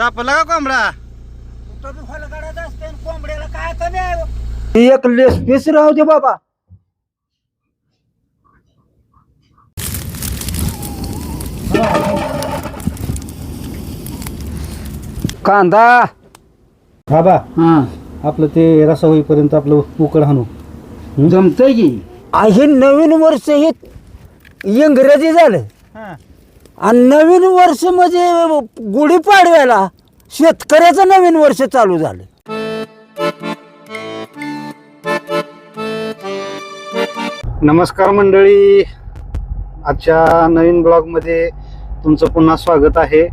सापला का कोंबडा? कोंबड्याला काय कमी आहे? एक लेस पीस राहू दे बाबा. कांदा. बाबा हा. आपलं ते रसा होईपर्यंत आपलं उकड हाणू. जमतंय की? हे नवीन वर्ष हे इंग्रजी झालं. आणि नवीन वर्ष म्हणजे गुढीपाडव्याला शेतकऱ्याचं नवीन वर्ष चालू झालं. नमस्कार मंडळी. आजच्या नवीन ब्लॉगमध्ये तुमचं पुन्हा स्वागत आहे.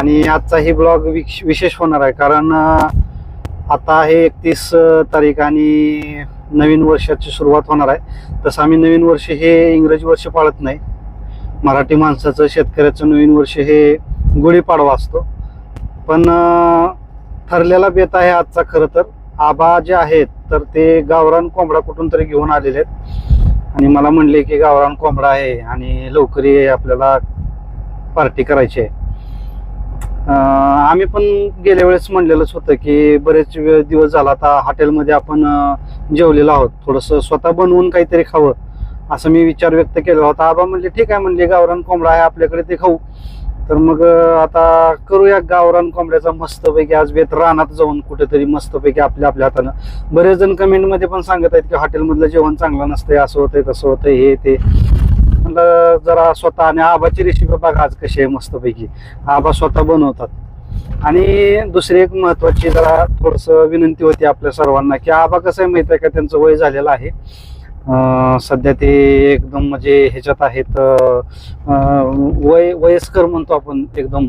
आणि आजचा ही ब्लॉग विशेष होणार आहे. कारण आता आहे एकतीस तारीख आणि नवीन वर्षाची सुरुवात होणार आहे. तसं आम्ही नवीन वर्ष हे इंग्रजी वर्ष पाळत नाही. मराठी माणसाचं शेतकऱ्याचं नवीन वर्ष हे गुढीपाडवा असतो. पण ठरलेला बेत आहे आजचा खरं तर. आबा जे आहेत तर ते गावरान कोंबडा कुठून तरी घेऊन आलेले आहेत. आणि मला म्हणले की गावरान कोंबडा आहे आणि लवकर आपल्याला पार्टी करायची आहे. आम्ही पण गेल्या वेळेस म्हणलेलंच होतं की बरेच वेळ दिवस झाला आता हॉटेलमध्ये आपण जेवलेलो आहोत. थोडंसं स्वतः बनवून काहीतरी खावं. असं मी विचार व्यक्त केला होता. आबा म्हणजे ठीक आहे. म्हणजे गावरान कोंबडा आहे आपल्याकडे ते खाऊ. तर मग आता करूया गावरान कोंबड्याचा मस्तपैकी आज बेत रानात जाऊन कुठेतरी मस्तपैकी आपल्या आपल्या हातानं. बरेच जण कमेंटमध्ये पण सांगत आहेत की हॉटेलमधलं जेवण चांगलं नसतंय असं होतंय तसं होतंय हे ते. म्हणलं जरा स्वतः आणि आबाची रेसिपी बघा आज कशी आहे मस्तपैकी. आबा स्वतः बनवतात. आणि दुसरी एक महत्वाची जरा थोडस विनंती होती आपल्या सर्वांना की आबा कसं आहे माहिती आहे का त्यांचं वय झालेलं आहे. सध्या ते एकदम म्हणजे ह्याच्यात आहेत वय वयस्कर म्हणतो आपण एकदम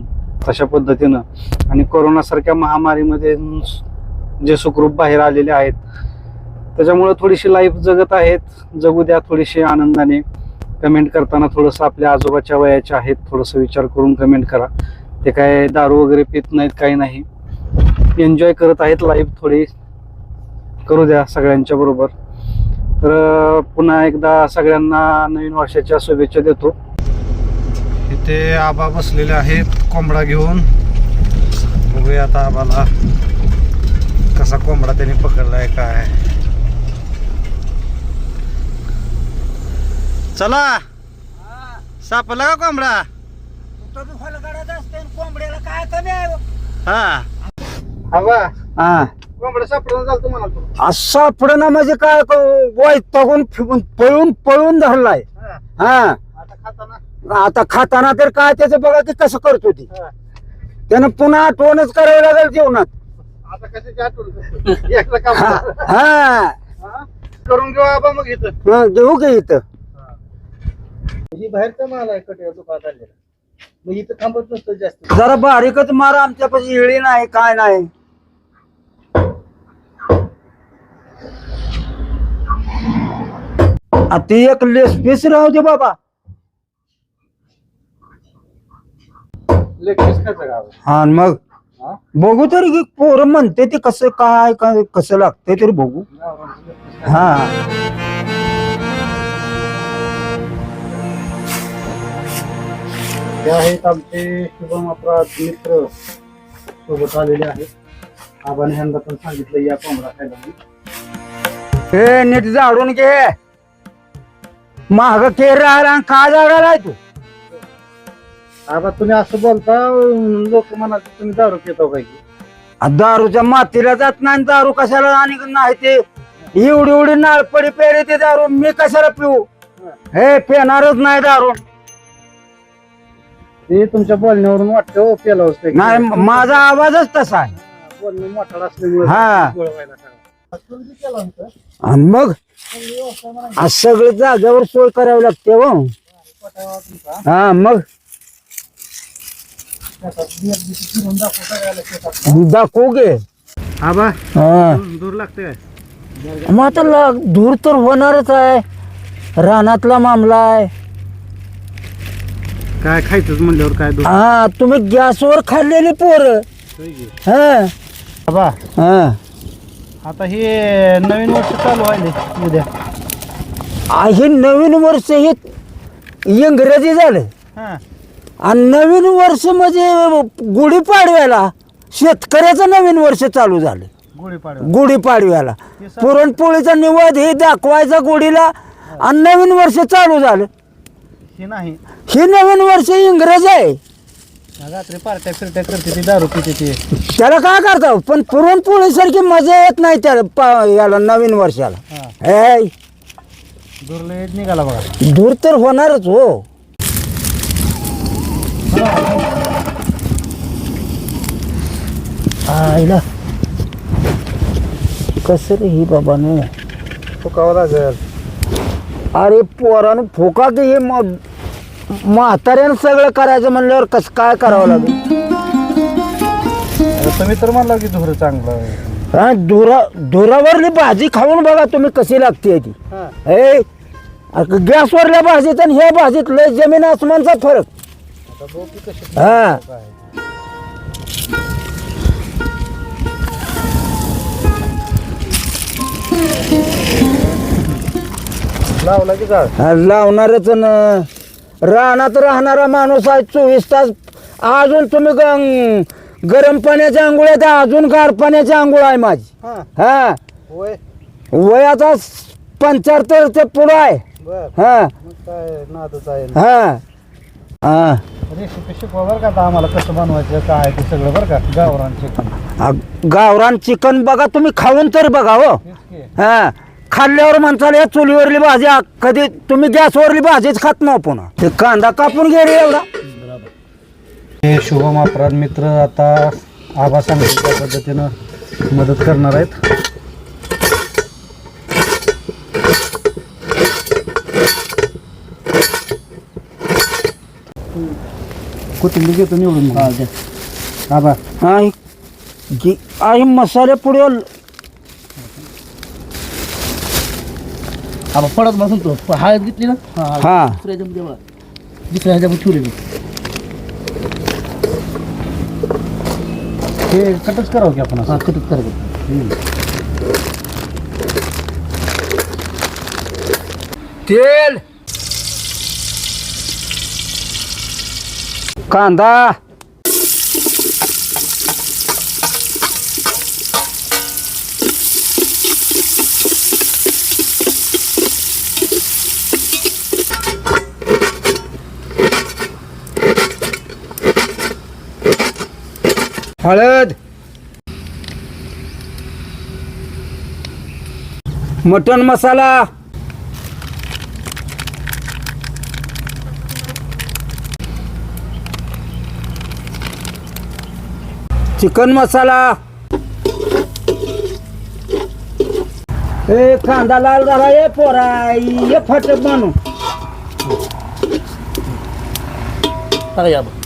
तशा पद्धतीनं. आणि कोरोनासारख्या महामारीमध्ये जे सुखरूप बाहेर आलेले आहेत त्याच्यामुळं थोडीशी लाईफ जगत आहेत. जगू द्या थोडीशी आनंदाने. कमेंट करताना थोडंसं आपल्या आजोबाच्या वयाचे आहेत थोडंसं विचार करून कमेंट करा. ते काय दारू वगैरे पित नाहीत काही नाही. एन्जॉय करत आहेत लाईफ थोडी. करू द्या सगळ्यांच्या बरोबर. तर पुन्हा एकदा सगळ्यांना नवीन वर्षाच्या शुभेच्छा देतो. इथे आबा बसलेले आहेत कोंबडा घेऊन. बघूया आता आबाला कसा कोंबडा त्यांनी पकडलाय काय. चला. सापला का कोंबडा? कोंबड्याला काय कमी आहे? हो? हा. आबा हा. कोंबडा तू असं ना म्हणजे काय? वैतागून फिरून पळून पळून धरलाय. हा. आता खाताना? आता खाताना तर काय त्याचं बघा की कसं करतो ती. हा. त्यानं पुन्हा आठवणच करावी लागेल जेवणात आता कशाची आठवण एकदा काम हा. करा. हा. हा? करून घेऊ आबा मग इथं. हा, घेऊ का इथं. ही. बाहेरचा माल आहे कटे दुकानात आलेला मग इथं थांबत नसतं जास्त. जरा बारीकच मार आमच्यापाशी. इळी नाही काय नाही. आ, ती एक लेस पीस राहू दे बाबा हा मग? बघू तरी की पोरं म्हणते ते कसं काय काय कसं लागतंय तरी बघू. हा ते आहेत आमचे शुभम अपराध मित्र सोबत आलेले आहेत आबाने ह्यांना पण सांगितलं या कोंबडा खायला म्हणून. हे नीट जाडून घे महाग केर राहिला आणि का जागालाय तू. आबा तुम्ही असं बोलता लोक म्हणाल तुम्ही दारू पिता काय की आ, दारूच्या मातीला जात नाही आणि दारू कशाला आणि नाही ते? एवढी एवढी नाळपडी पेरे ते दारू मी कशाला पिऊ? हे पेणारच नाही दारू. ते तुमच्या बोलण्यावरून वाटतं हो पेला असतं नाही म- माझा आवाजच तसा आहे. बोलणं मोठा असल्यामुळे हा. गोळवायला सांगा. आणि मग? आज सगळं जाग्यावर सोय करावी लागते हो. हा मग. दाखवू गे. आबा हा. दूर लागते काय? मग आता ला- दूर तर होणारच आहे. रानातला मामला आहे. काय खायचंच म्हणल्यावर काय दूर? हा तुम्ही गॅसवर खाल्लेली पोर. हा. आबा हा. आता हे नवीन वर्ष चालू आहे उद्या. आ, हे नवीन वर्ष हे इंग्रजी झालं हा. आणि नवीन वर्ष म्हणजे गुढीपाडव्याला शेतकऱ्याचं नवीन वर्ष चालू झालं गुढीपाडवा. गुढीपाडव्याला. पुरणपोळीचा निवाद हे दाखवायचा गुढीला आणि नवीन वर्ष चालू झालं. ही नाही. हे नवीन वर्ष इंग्रज आहे. रात्री पार्ट्या फिरट्या करते ती दारू पिते ती. त्याला काय करता? पण पुरणपोळीसारखी मजा येत नाही त्याला पा- याला नवीन वर्षाला. निघाला बघा. दूर तर होणारच हो. आईला. कसं रे ही बाबा न फुकावं लागेल. अरे पोरानं फोका की हे म- म्हाताऱ्यानं सगळं करायचं म्हणल्यावर कसं काय करावं लागेल? तुम्ही तर म्हणला की धुर चांगलं आहे. हा धुरा धुरावरली भाजी खाऊन बघा तुम्ही कशी लागते ती. हा. ए अ- गॅसवरल्या भाजीत आणि ह्या भाजीत लय जमीन आसमानचा फरक. हा. लावला की हा, लावणारच न रानात राहणारा माणूस आहे चोवीस तास. अजून तुम्ही ग- गरम पाण्याच्या आंघोळ्या त्या अजून गार पाण्याची आंघोळ आहे माझी. हा. हा. होय. वयाचा पंच्याहत्तर ते पुढं आहे. बर. हा. मग काय नादच आहे हा. हा. रेसिपी शिकवा बरं का आता आम्हाला कसं बनवायचं काय ते सगळं बरं का? गावरान चिकन आ, गावरान चिकन बघा तुम्ही खाऊन तर बघा हो. हा. खाल्ल्यावर म्हणताल या चुलीवरली भाजी आ- कधी तुम्ही गॅसवरली भाजीच खात नाही पुन्हा. ते कांदा कापून रे एवढा. हे शुभम अपराध मित्र आता आबा सांगितलं त्या पद्धतीनं मदत करणार आहेत. कोथिंबीर घेतो निवडून मग. आबा. आई मसाले पुढे आपण पडत बसून तो हळद घेतली ना? हा हा. दुसऱ्या ह्याच्यामध्ये बघा. दुसऱ्या ह्याच्यामध्ये ठेवली मी हे कटच करावं की आपण असं? हा कटच करायचं. तेल! कांदा! हळद. मटन मसाला. चिकन मसाला. ए कांदा लाल झाला ये पोरा ये फट बनू या बघ.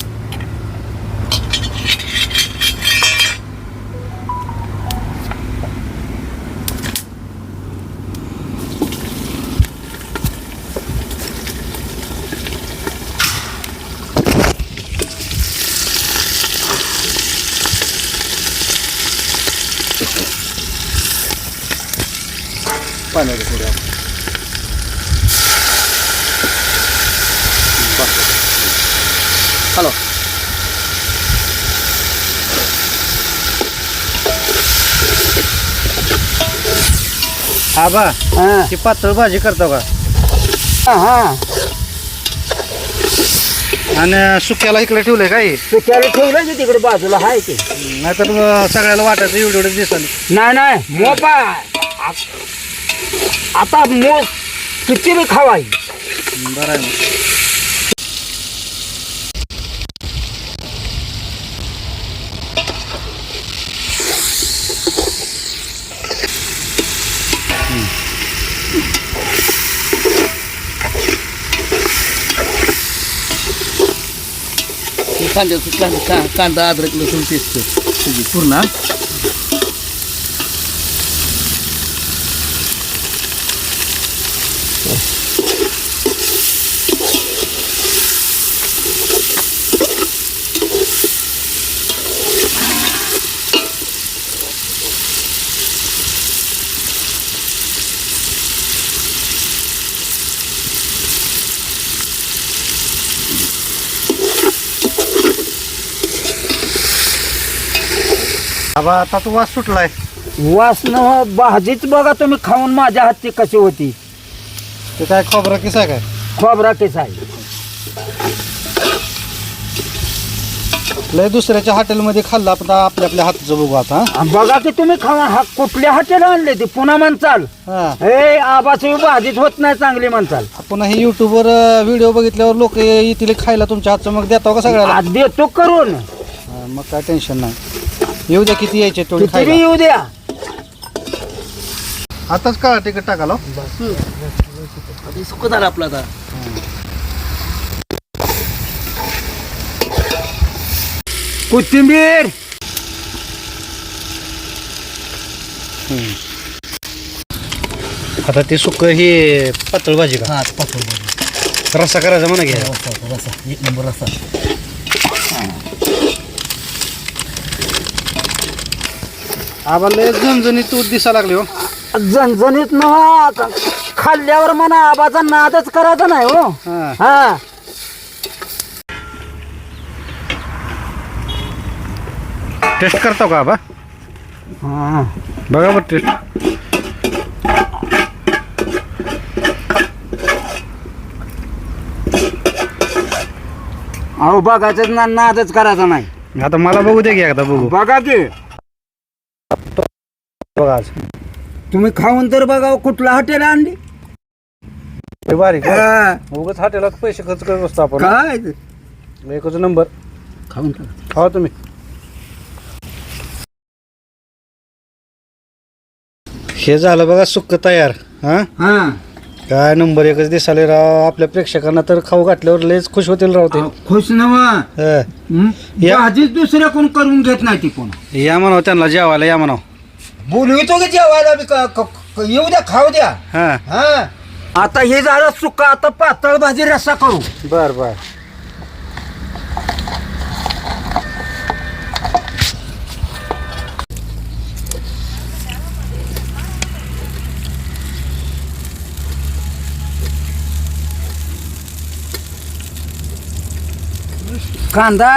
पाण्याचं थोडं. हॅलो. आबा हा. ती पातळ भाजी करतो का? हा आणि सुक्याला इकडे ठेवलंय काय? सुक्याला ठेवलं की तिकडे बाजूला हाय ते. नाहीतर सगळ्याला वाटायचं एवढं एवढं दिसायला. नाही नाही मोपा. आता मो किती खावाय बरं आहे मग. हे कांदा का- कांदा अद्रक लसूण पेस्ट पूर्ण हा? बाबा आता तू वास सुटलाय. वासनं भाजीच बघा तुम्ही खाऊन माझ्या हातची कशी होती. ते काय खोबरं किस आहे काय? खोबरा केस आहे. लय दुसऱ्याच्या हॉटेलमध्ये खाल्लं आता आपल्या आपल्या हाताचं बघू आता आणि बघा की तुम्ही खाऊन हा कुठल्या हॉटेल आणले ते? पुन्हा म्हणचाल. हा. हे आबाची भाजीच होत नाही चांगली म्हणचाल. पुन्हा हे युट्यूबवर व्हिडिओ बघितल्यावर लोक येतील खायला तुमच्या हातचं मग देतो का सगळ्याला? आज देतो करून. हा, मग काय टेन्शन नाही. येऊ द्या किती यायचे किती बी खायला? येऊ द्या. आताच काळा तिकीट टाकाला आता सुख झालं आपलं आता. कोथिंबीर. आता ते सुक हे पातळ भाजी का? हा पातळ भाजी. रस्सा करायचा म्हणा घ्या एक नंबर रस्सा. लय झणझणीत दूध दिसा लागले हो. झणझणीत नव्हा आता खाल्ल्यावर म्हणा आबाचा नादच करायचा नाही हो. हा. हा. टेस्ट करतो का आबा? हा. बघा बरं टेस्ट अहो बघायचं ना नादच करायचा नाही. आता मला बघू दे की एकदा बघू. बघा की. बघा आज. तुम्ही खाऊन तर बघा कुठलं हॉटेल आणली हे बारीक. हा. उगाच हॉटेलात पैसे खर्च करत असतो आपण. काय? ते? एकच नंबर. खाऊन टाक. खावा तुम्ही. हे झालं बघा सुक्क तयार. हा? हा. काय नंबर एकच दिसाले राव. आपल्या प्रेक्षकांना तर खाऊ घातल्यावर लयच खुश होतील राव ते. अहो, खुश नवा हं. या. भाजीच दुसऱ्या कोण करून घेत नाही ती कोण? या म्हणाव त्यांना जेवायला या म्हणाव. बोलवितो की जेवायला बी का- क- क- येऊ द्या खाऊ द्या. हा. हा. आता हे झालं सुका आता पातळ भाजी रस्सा करू. बर बर. कांदा.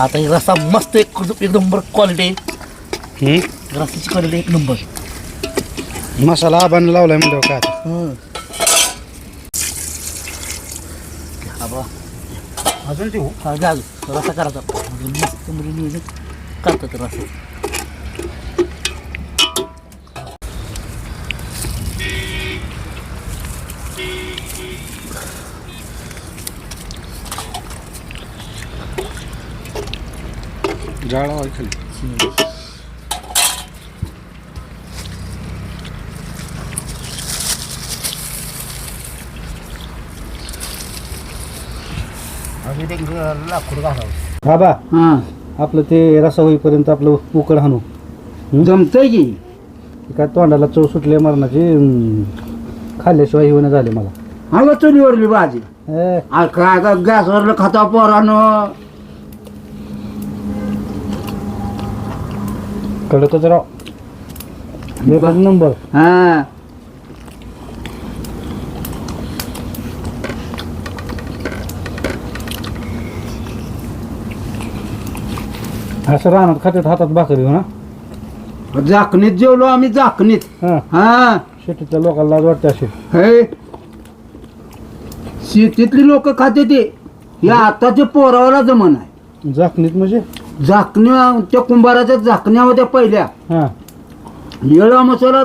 आता हे रस्सा मस्त एक एक नंबर क्वालिटी हं? रस्त्याची क्वालिटी एक नंबर. मसाला आबाने लावलाय म्हणजे काय आता? हा. अजून ते हा अजून. रस्सा करायचा. मस्त म्हणजे नियोजन करतात रस्सा. जाळ आहे खाली. अजून एक लाकूड घालावं. बाबा हा. आपलं ते रसा होईपर्यंत आपलं उकड हाणू. जमतंय की? काय तोंडाला चव सुटली मरणाची. खाल्ल्याशिवाय होईना झाले मला. अगं चुलीवरली भाजी. ए, आ, काय का गॅसवरलं खाता पोरानं. कडकच राव एकच नंबर. हा. असं रानात खात्यात हातात भाकरी हो? ना झाकणीत जेवलो आम्ही झाकणीत. हा. हा. शेतीतल्या लोकांना लाज वाटते अशी. हे. शेतीतली लोक खाते ते. या आताच्या पोरावाला जमन आहे. झाकणीत म्हणजे? झाकण्या त्या कुंभाराच्या झाकण्या होत्या पहिल्या. हा. येळा मसाला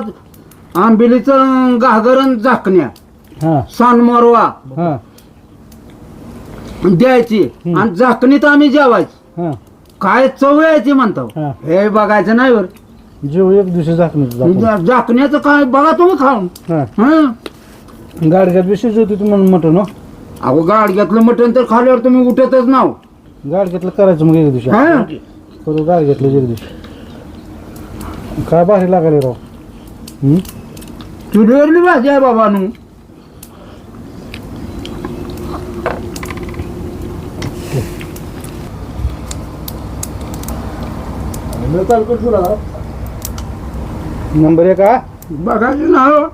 आंबिलीचं घागरण झाकण्या हा. सानमोरवा हा. द्यायची आणि झाकणीत आम्ही जेवायचं. हा. काय चव यायची म्हणतो. हा. हे बघायचं नाही बर. जेव एक दिवशी झाकणं झाकण्याचं काय बघा तुम्ही खाऊन. हा. हं. गाडग्यात विशेष होती तुम्हाला मटण हो. अहो गाडग्यातलं मटण तर खाल्यावर तुम्ही उठतच नाव. गाडग्यातलं करायचं मग एक दिवशी. हा? करू गाडग्यातलं एक दिवशी. काय भारी लागायला राव. हम्म? चुलीवरली भाजी आहे बाबा नू नंबर एक हा? बघायचं ना हो.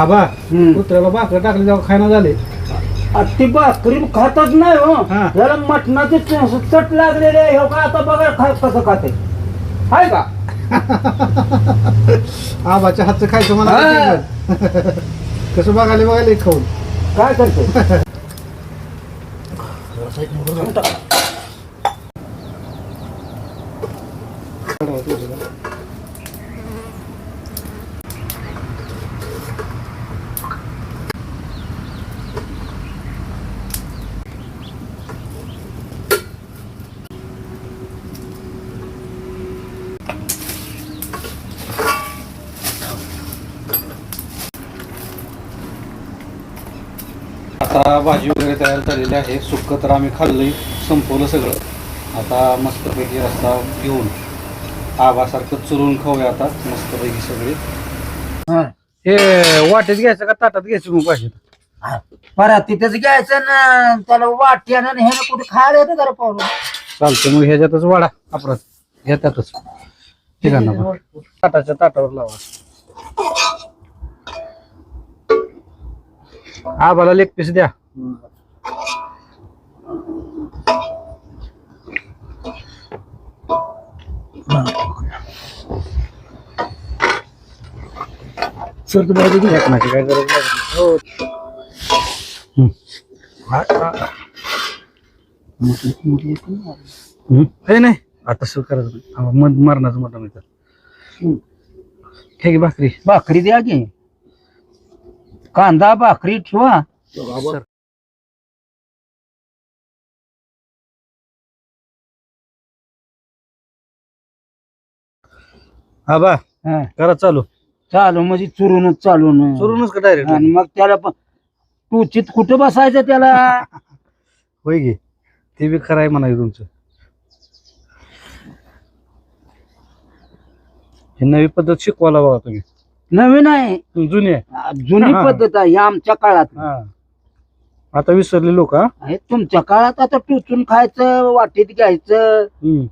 आबा हम्म. कुत्र्याला भाकर टाकले जेव्हा खायला झाले. ती भाकरी खातच नाही हो. हा. याला मटणाचे चट लागलेले आहे. हो का आता बघा खा कसं खाते. आहे का? आबाच्या हातचं खायचं हा. मला कसं बघायला बघायला खाऊन. काय करते? आता भाजी वगैरे तयार झालेली आहे. सुक्क तर आम्ही खाल्लंय संपवलं सगळं. आता मस्तपैकी रस्ता घेऊन आबासारखं चुरून खाऊया आता मस्तपैकी सगळे. हा. हे वाटेत घ्यायचं का ताटात घ्यायचं मग भाजी? परत तिथेच घ्यायचं ना त्याला वाट्यानं आणि ह्यानं कुठे खायला येतं जरा पाहून. चालतं मग ह्याच्यातच वाडा अपराध ह्याच्यातच ठीक आहे ना ताटाच्या ताटावर लावा. आबाला लेग पीस द्या. सर तू भाजी घे. टाकण्याची काय गरज हो. हे नाही. आता सुरू करायचं. मध मरणाचं येतं हम्म. हे घे भाकरी. भाकरी द्या की. कांदा भाकरी ठेवा. आबा हा. करा चालू. चालू म्हणजे चुरूनच चालू न. चुरूनच का डायरेक्ट आणि मग त्याला पण टुचित कुठं बसायचं त्याला? होय घे ते बी खरं आहे म्हणाय तुमचं. ही नवी पद्धत शिकवायला बघा तुम्ही. नवीन आहे. जुनी आहे. जुनी हा. पद्धत आहे ही आमच्या काळात. हा. आता विसरले लोक हा? तुमच्या काळात आता टुचून खायचं वाटीत घ्यायचं. हम्म.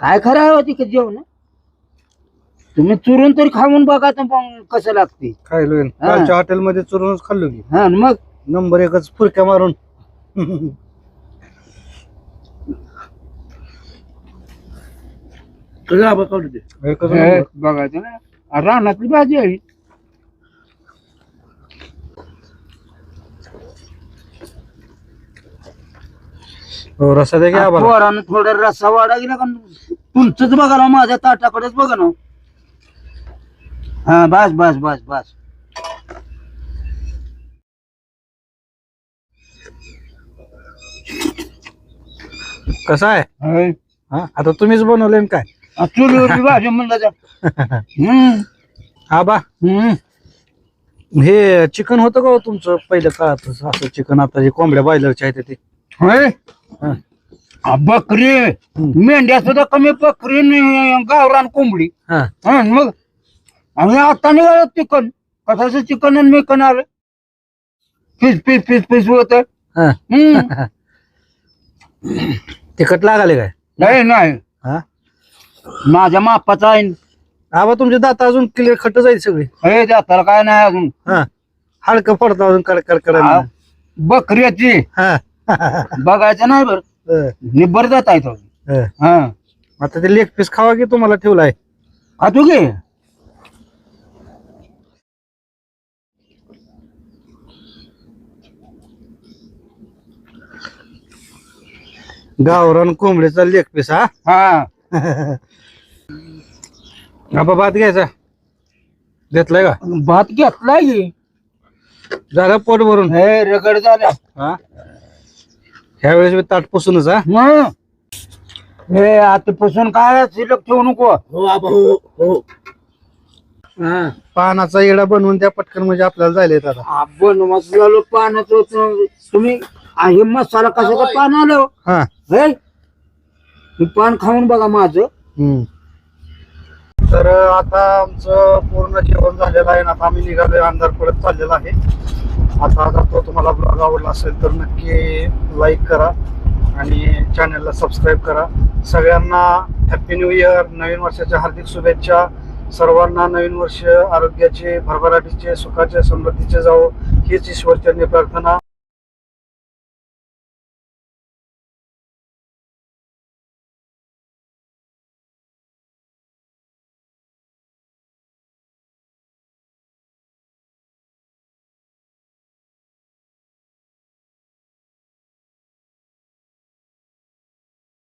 काय खरं आहे होती का जेवण? तुम्ही चुरून तरी खाऊन बघा तर मग कसं लागते. खायलो हा. कालच्या हॉटेलमध्ये चुरूनच खाल्लो की. हा आणि मग? नंबर एकच फुरक्या मारून. एकच हे, नंबर. बघायचं ना. रानातली भाजी आहे हो, रसा द्या की आम्हाला पोरानं थोडं रस्सा वाढा गेला का? तुमचंच बघा ना माझ्या ताटाकडेच बघा ना. हा बस बस बस बस. कसं आहे? होय. हा आता तुम्हीच बनवले काय? आ, चुलीवरची भाजी म्हणलं तर. हम्म, आबा. हम्म. हे चिकन होतं का हो तुमचं पहिल्या काळात? असं चिकन आता जे कोंबड्या बायलरचे आहेत ते. होय? हा. आ, बकरी. मेंढ्या सुद्धा कमी बकरी आणि गावरान कोंबडी. हा. हा मग? आम्ही आता निघालो चिकन. कसाचं चिकन आणि मेकन आलं? पीस पीस पीस पीस होत. हा. तिखट लागाले काय? नाही नाही. माझ्या मापाचा आहे. आबा तुमचे दात अजून क्लिअर खट जाईल सगळे. हे जाताला काय नाही अजून. हा. पडतं अजून कड कड कड आ, बकऱ्याची हा. बघायचं नाही बर. अं, निब्बर जात आहे तो. हा. आता ते लेग पीस खावा की तुम्हाला ठेवलाय? खातो घे गावरान कोंबडीचा लेग पीस हा? हा. आबा भात घ्यायचा. घेतलाय का? भात घेतलाय की. जागा पोट भरून. हे रगड झाला हा? ह्यावेळेस मी ताट पुसूनच हा. मग हे आतापासून काय शिल्लक ठेवू नको. हो आबा हो हो. हा. पानाचा येडा बनवून त्या पटकन म्हणजे आपल्याला जायला येत आता. आपण मसाला पाण्याचं होतं. तुम्ही आ, हे मसाला कशाचं पान आलं? हा. हे? पान खाऊन बघा माझं. हम्म. तर आता आमचं पूर्ण जेवण झालेलं आहे आणि आता आम्ही निघालोय अंधार पडत चाललेला आहे. आता जातो तुम्हाला ब्लॉग आवडला असेल तर नक्की लाईक करा आणि चॅनलला सबस्क्राईब करा. सगळ्यांना हॅपी न्यू इयर नवीन वर्षाच्या हार्दिक शुभेच्छा. सर्वांना नवीन वर्ष आरोग्याचे भरभराटीचे सुखाचे समृद्धीचे जावो. हीच ईश्वरचरणी प्रार्थना.